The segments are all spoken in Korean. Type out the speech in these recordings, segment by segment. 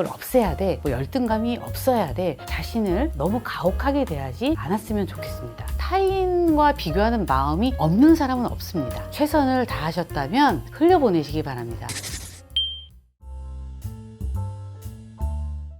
생각을 없애야 돼. 뭐 열등감이 없어야 돼. 자신을 너무 가혹하게 대하지 않았으면 좋겠습니다. 타인과 비교하는 마음이 없는 사람은 없습니다. 최선을 다하셨다면 흘려보내시기 바랍니다.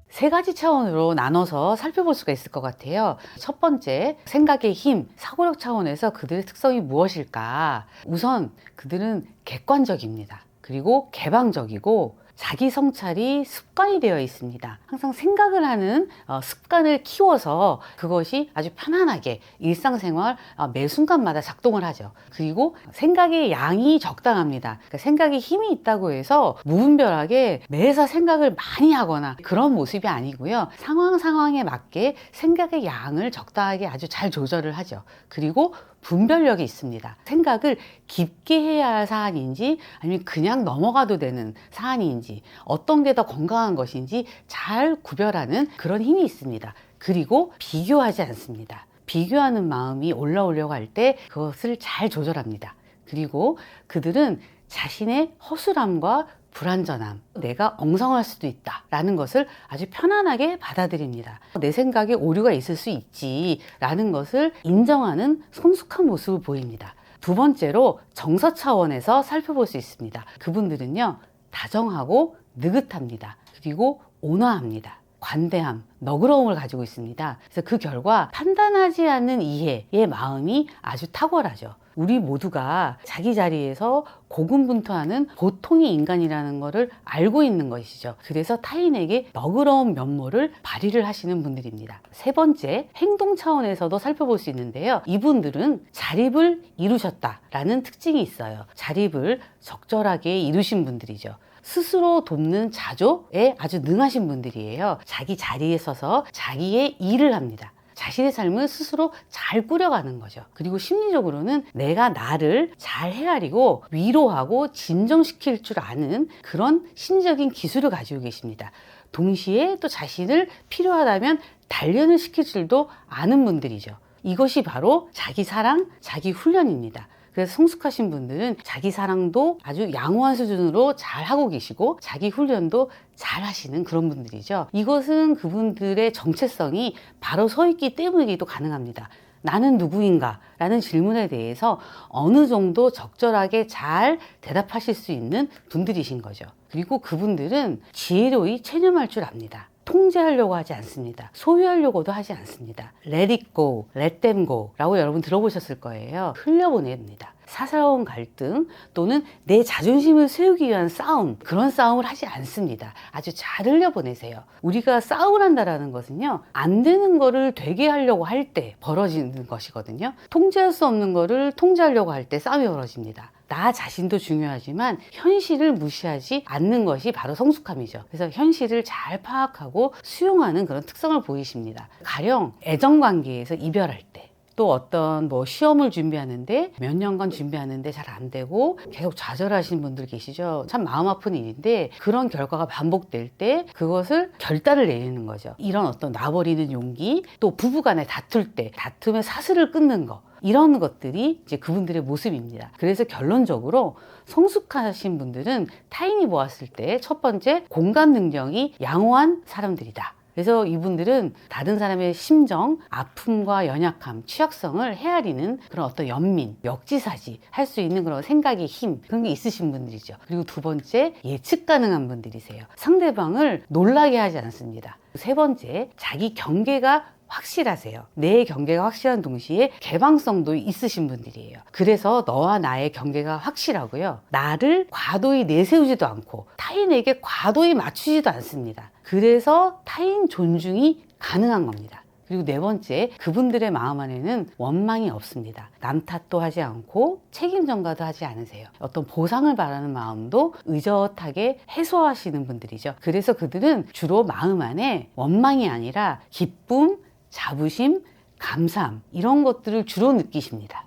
세 가지 차원으로 나눠서 살펴볼 수가 있을 것 같아요. 첫 번째, 생각의 힘, 사고력 차원에서 그들의 특성이 무엇일까? 우선 그들은 객관적입니다. 그리고 개방적이고 자기 성찰이 습관이 되어 있습니다. 항상 생각을 하는 어, 습관을 키워서 그것이 아주 편안하게 일상생활 어, 매 순간마다 작동을 하죠. 그리고 생각의 양이 적당합니다. 그러니까 생각에 힘이 있다고 해서 무분별하게 매사 생각을 많이 하거나 그런 모습이 아니고요. 상황 상황에 맞게 생각의 양을 적당하게 아주 잘 조절을 하죠. 그리고 분별력이 있습니다. 생각을 깊게 해야 할 사안인지 아니면 그냥 넘어가도 되는 사안인지 어떤 게 더 건강한 것인지 잘 구별하는 그런 힘이 있습니다. 그리고 비교하지 않습니다. 비교하는 마음이 올라오려고 할 때 그것을 잘 조절합니다. 그리고 그들은 자신의 허술함과 불완전함, 내가 엉성할 수도 있다. 라는 것을 아주 편안하게 받아들입니다. 내 생각에 오류가 있을 수 있지. 라는 것을 인정하는 성숙한 모습을 보입니다. 두 번째로 정서 차원에서 살펴볼 수 있습니다. 그분들은요, 다정하고 느긋합니다. 그리고 온화합니다. 관대함, 너그러움을 가지고 있습니다. 그래서 그 결과 판단하지 않는 이해의 마음이 아주 탁월하죠. 우리 모두가 자기 자리에서 고군분투하는 보통의 인간이라는 것을 알고 있는 것이죠. 그래서 타인에게 너그러운 면모를 발휘를 하시는 분들입니다. 세 번째, 행동 차원에서도 살펴볼 수 있는데요. 이분들은 자립을 이루셨다라는 특징이 있어요. 자립을 적절하게 이루신 분들이죠. 스스로 돕는 자조에 아주 능하신 분들이에요. 자기 자리에 서서 자기의 일을 합니다. 자신의 삶을 스스로 잘 꾸려가는 거죠. 그리고 심리적으로는 내가 나를 잘 헤아리고 위로하고 진정시킬 줄 아는 그런 심리적인 기술을 가지고 계십니다. 동시에 또 자신을 필요하다면 단련을 시킬 줄도 아는 분들이죠. 이것이 바로 자기 사랑, 자기 훈련입니다. 그래서 성숙하신 분들은 자기 사랑도 아주 양호한 수준으로 잘 하고 계시고 자기 훈련도 잘 하시는 그런 분들이죠. 이것은 그분들의 정체성이 바로 서 있기 때문이기도 가능합니다. 나는 누구인가? 라는 질문에 대해서 어느 정도 적절하게 잘 대답하실 수 있는 분들이신 거죠. 그리고 그분들은 지혜로이 체념할 줄 압니다. 통제하려고 하지 않습니다. 소유하려고도 하지 않습니다. Let it go, let them go 라고 여러분 들어보셨을 거예요. 흘려보냅니다. 사사로운 갈등 또는 내 자존심을 세우기 위한 싸움 그런 싸움을 하지 않습니다. 아주 잘 흘려보내세요. 우리가 싸움을 한다라는 것은요 안 되는 거를 되게 하려고 할 때 벌어지는 것이거든요. 통제할 수 없는 거를 통제하려고 할 때 싸움이 벌어집니다. 나 자신도 중요하지만 현실을 무시하지 않는 것이 바로 성숙함이죠. 그래서 현실을 잘 파악하고 수용하는 그런 특성을 보이십니다. 가령 애정 관계에서 이별할 때 또 어떤 뭐 시험을 준비하는데 몇 년간 준비하는데 잘 안 되고 계속 좌절하시는 분들 계시죠. 참 마음 아픈 일인데 그런 결과가 반복될 때 그것을 결단을 내리는 거죠. 이런 어떤 놔버리는 용기 또 부부간에 다툴 때 다툼의 사슬을 끊는 거 이런 것들이 이제 그분들의 모습입니다. 그래서 결론적으로 성숙하신 분들은 타인이 보았을 때 첫 번째 공감 능력이 양호한 사람들이다. 그래서 이분들은 다른 사람의 심정, 아픔과 연약함, 취약성을 헤아리는 그런 어떤 연민, 역지사지 할 수 있는 그런 생각의 힘 그런 게 있으신 분들이죠. 그리고 두 번째 예측 가능한 분들이세요. 상대방을 놀라게 하지 않습니다. 세 번째 자기 경계가 확실하세요. 내 경계가 확실한 동시에 개방성도 있으신 분들이에요. 그래서 너와 나의 경계가 확실하고요. 나를 과도히 내세우지도 않고 타인에게 과도히 맞추지도 않습니다. 그래서 타인 존중이 가능한 겁니다. 그리고 네 번째, 그분들의 마음 안에는 원망이 없습니다. 남 탓도 하지 않고 책임 전가도 하지 않으세요. 어떤 보상을 바라는 마음도 의젓하게 해소하시는 분들이죠. 그래서 그들은 주로 마음 안에 원망이 아니라 기쁨, 자부심, 감사함 이런 것들을 주로 느끼십니다.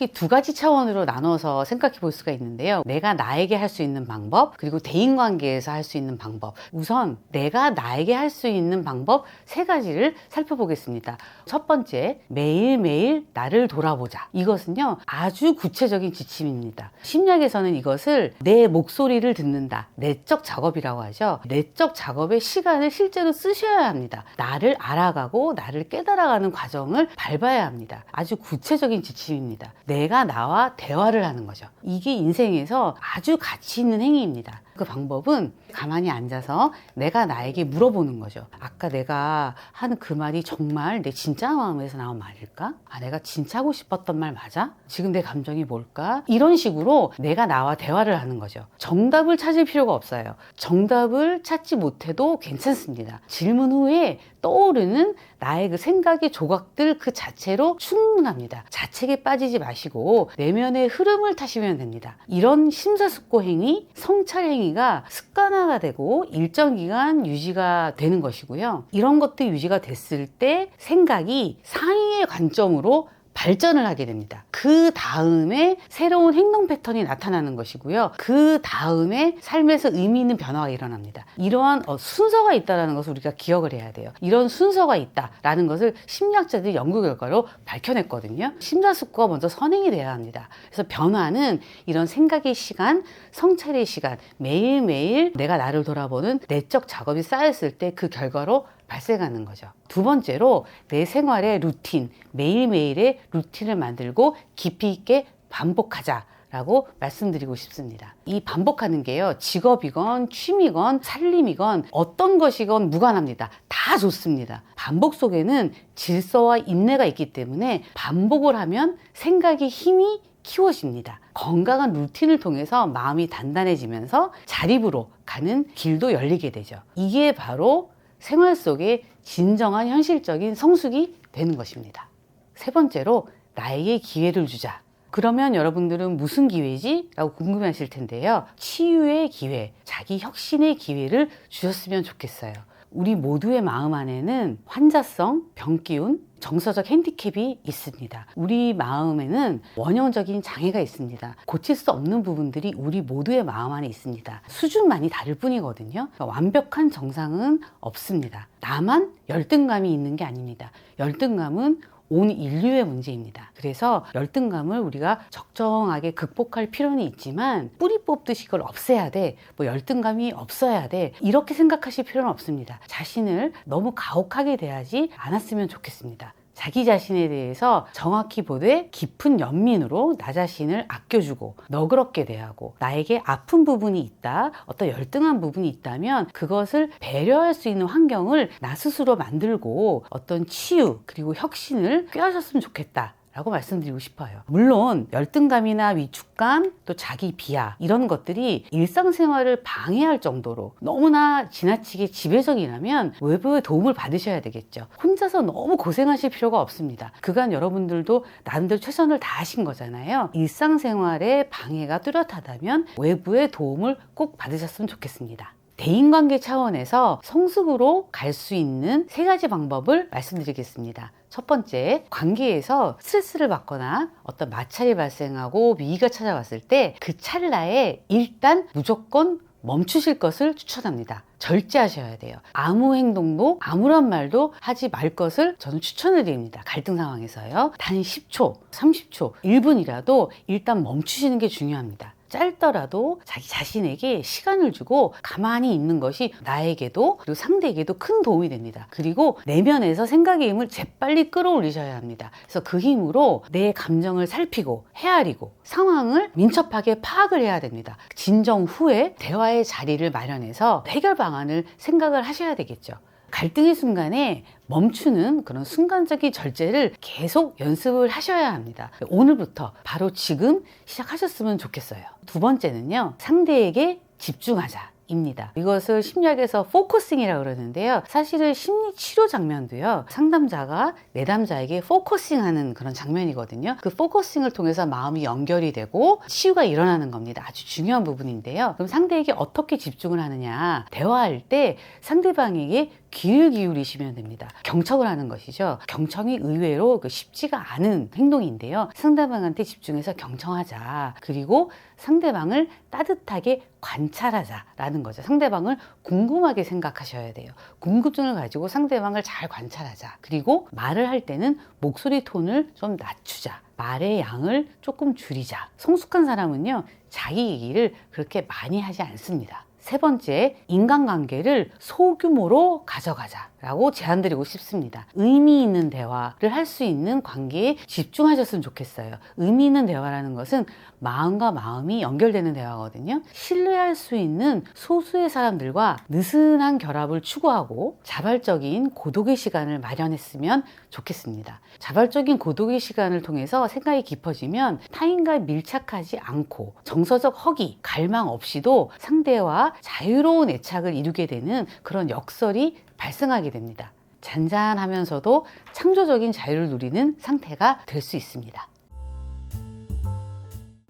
크게 두 가지 차원으로 나눠서 생각해 볼 수가 있는데요. 내가 나에게 할 수 있는 방법, 그리고 대인 관계에서 할 수 있는 방법. 우선 내가 나에게 할 수 있는 방법 세 가지를 살펴보겠습니다. 첫 번째, 매일매일 나를 돌아보자. 이것은요, 아주 구체적인 지침입니다. 심리학에서는 이것을 내 목소리를 듣는다. 내적 작업이라고 하죠. 내적 작업의 시간을 실제로 쓰셔야 합니다. 나를 알아가고 나를 깨달아가는 과정을 밟아야 합니다. 아주 구체적인 지침입니다. 내가 나와 대화를 하는 거죠. 이게 인생에서 아주 가치 있는 행위입니다. 그 방법은 가만히 앉아서 내가 나에게 물어보는 거죠. 아까 내가 한 그 말이 정말 내 진짜 마음에서 나온 말일까? 아, 내가 진짜 하고 싶었던 말 맞아? 지금 내 감정이 뭘까? 이런 식으로 내가 나와 대화를 하는 거죠. 정답을 찾을 필요가 없어요. 정답을 찾지 못해도 괜찮습니다. 질문 후에 떠오르는 나의 그 생각의 조각들 그 자체로 충분합니다. 자책에 빠지지 마시고 내면의 흐름을 타시면 됩니다. 이런 심사숙고 행위, 성찰 행위 가 습관화가 되고 일정 기간 유지가 되는 것이고요. 이런 것들 유지가 됐을 때 생각이 상위의 관점으로 발전을 하게 됩니다. 그 다음에 새로운 행동 패턴이 나타나는 것이고요. 그 다음에 삶에서 의미 있는 변화가 일어납니다. 이러한 어, 순서가 있다는 것을 우리가 기억을 해야 돼요. 이런 순서가 있다라는 것을 심리학자들이 연구 결과로 밝혀냈거든요. 심사숙고가 먼저 선행이 돼야 합니다. 그래서 변화는 이런 생각의 시간, 성찰의 시간, 매일매일 내가 나를 돌아보는 내적 작업이 쌓였을 때 그 결과로 발생하는 거죠. 두 번째로 내 생활의 루틴, 매일매일의 루틴을 만들고 깊이 있게 반복하자. 라고 말씀드리고 싶습니다. 이 반복하는 게요, 직업이건 취미건 살림이건 어떤 것이건 무관합니다. 다 좋습니다. 반복 속에는 질서와 인내가 있기 때문에 반복을 하면 생각의 힘이 키워집니다. 건강한 루틴을 통해서 마음이 단단해지면서 자립으로 가는 길도 열리게 되죠. 이게 바로 생활 속에 진정한 현실적인 성숙이 되는 것입니다. 세 번째로 나에게 기회를 주자. 그러면 여러분들은 무슨 기회지? 라고 궁금해 하실 텐데요. 치유의 기회, 자기 혁신의 기회를 주셨으면 좋겠어요. 우리 모두의 마음 안에는 환자성, 병기운, 정서적 핸디캡이 있습니다. 우리 마음에는 원형적인 장애가 있습니다. 고칠 수 없는 부분들이 우리 모두의 마음 안에 있습니다. 수준만이 다를 뿐이거든요. 그러니까 완벽한 정상은 없습니다. 나만 열등감이 있는 게 아닙니다. 열등감은 온 인류의 문제입니다. 그래서 열등감을 우리가 적정하게 극복할 필요는 있지만 뿌리 뽑듯이 그걸 없애야 돼. 뭐 열등감이 없어야 돼. 이렇게 생각하실 필요는 없습니다. 자신을 너무 가혹하게 대하지 않았으면 좋겠습니다. 자기 자신에 대해서 정확히 보되 깊은 연민으로 나 자신을 아껴주고 너그럽게 대하고 나에게 아픈 부분이 있다, 어떤 열등한 부분이 있다면 그것을 배려할 수 있는 환경을 나 스스로 만들고 어떤 치유 그리고 혁신을 꾀하셨으면 좋겠다. 라고 말씀드리고 싶어요. 물론 열등감이나 위축감 또 자기 비하 이런 것들이 일상생활을 방해할 정도로 너무나 지나치게 지배적이라면 외부의 도움을 받으셔야 되겠죠. 혼자서 너무 고생하실 필요가 없습니다. 그간 여러분들도 나름대로 최선을 다하신 거잖아요. 일상생활에 방해가 뚜렷하다면 외부의 도움을 꼭 받으셨으면 좋겠습니다. 대인관계 차원에서 성숙으로 갈 수 있는 세 가지 방법을 말씀드리겠습니다. 첫 번째, 관계에서 스트레스를 받거나 어떤 마찰이 발생하고 위기가 찾아왔을 때 그 찰나에 일단 무조건 멈추실 것을 추천합니다. 절제하셔야 돼요. 아무 행동도 아무런 말도 하지 말 것을 저는 추천을 드립니다. 갈등 상황에서요. 단 10초, 30초, 1분이라도 일단 멈추시는 게 중요합니다. 짧더라도 자기 자신에게 시간을 주고 가만히 있는 것이 나에게도 그리고 상대에게도 큰 도움이 됩니다. 그리고 내면에서 생각의 힘을 재빨리 끌어올리셔야 합니다. 그래서 그 힘으로 내 감정을 살피고 헤아리고 상황을 민첩하게 파악을 해야 됩니다. 진정 후에 대화의 자리를 마련해서 해결 방안을 생각을 하셔야 되겠죠. 갈등의 순간에 멈추는 그런 순간적인 절제를 계속 연습을 하셔야 합니다. 오늘부터 바로 지금 시작하셨으면 좋겠어요. 두 번째는요, 상대에게 집중하자. 입니다. 이것을 심리학에서 포커싱이라고 그러는데요. 사실은 심리 치료 장면도요. 상담자가 내담자에게 포커싱하는 그런 장면이거든요. 그 포커싱을 통해서 마음이 연결이 되고 치유가 일어나는 겁니다. 아주 중요한 부분인데요. 그럼 상대에게 어떻게 집중을 하느냐? 대화할 때 상대방에게 귀를 기울이시면 됩니다. 경청을 하는 것이죠. 경청이 의외로 그 쉽지가 않은 행동인데요. 상대방한테 집중해서 경청하자. 그리고 상대방을 따뜻하게 관찰하자라는 거죠. 상대방을 궁금하게 생각하셔야 돼요. 궁금증을 가지고 상대방을 잘 관찰하자. 그리고 말을 할 때는 목소리 톤을 좀 낮추자. 말의 양을 조금 줄이자. 성숙한 사람은요, 자기 얘기를 그렇게 많이 하지 않습니다. 세 번째, 인간관계를 소규모로 가져가자 라고 제안드리고 싶습니다. 의미 있는 대화를 할 수 있는 관계에 집중하셨으면 좋겠어요. 의미 있는 대화라는 것은 마음과 마음이 연결되는 대화거든요. 신뢰할 수 있는 소수의 사람들과 느슨한 결합을 추구하고 자발적인 고독의 시간을 마련했으면 좋겠습니다. 자발적인 고독의 시간을 통해서 생각이 깊어지면 타인과 밀착하지 않고 정서적 허기, 갈망 없이도 상대와 자유로운 애착을 이루게 되는 그런 역설이 발생하게 됩니다. 잔잔하면서도 창조적인 자유를 누리는 상태가 될 수 있습니다.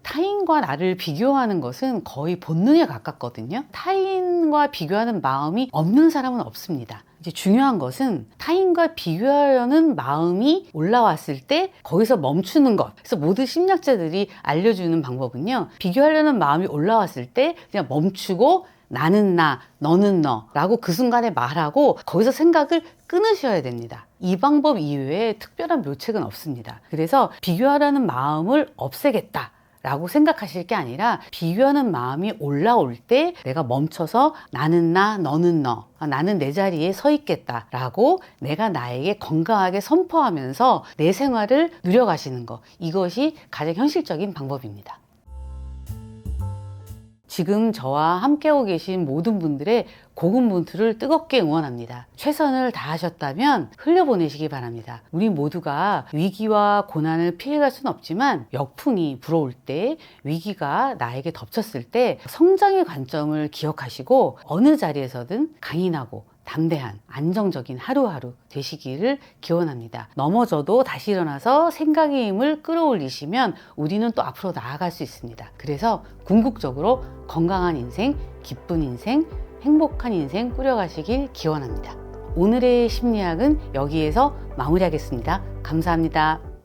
타인과 나를 비교하는 것은 거의 본능에 가깝거든요. 타인과 비교하는 마음이 없는 사람은 없습니다. 이제 중요한 것은 타인과 비교하려는 마음이 올라왔을 때 거기서 멈추는 것. 그래서 모든 심리학자들이 알려주는 방법은요. 비교하려는 마음이 올라왔을 때 그냥 멈추고 나는 나, 너는 너 라고 그 순간에 말하고 거기서 생각을 끊으셔야 됩니다. 이 방법 이외에 특별한 묘책은 없습니다. 그래서 비교하려는 마음을 없애겠다. 라고 생각하실 게 아니라 비교하는 마음이 올라올 때 내가 멈춰서 나는 나, 너는 너, 아, 나는 내 자리에 서 있겠다 라고 내가 나에게 건강하게 선포하면서 내 생활을 누려가시는 것. 이것이 가장 현실적인 방법입니다. 지금 저와 함께하고 계신 모든 분들의 고군분투를 뜨겁게 응원합니다. 최선을 다하셨다면 흘려보내시기 바랍니다. 우리 모두가 위기와 고난을 피해갈 수는 없지만 역풍이 불어올 때 위기가 나에게 덮쳤을 때 성장의 관점을 기억하시고 어느 자리에서든 강인하고 담대한 안정적인 하루하루 되시기를 기원합니다. 넘어져도 다시 일어나서 생각의 힘을 끌어올리시면 우리는 또 앞으로 나아갈 수 있습니다. 그래서 궁극적으로 건강한 인생, 기쁜 인생, 행복한 인생 꾸려가시길 기원합니다. 오늘의 심리학은 여기에서 마무리하겠습니다. 감사합니다.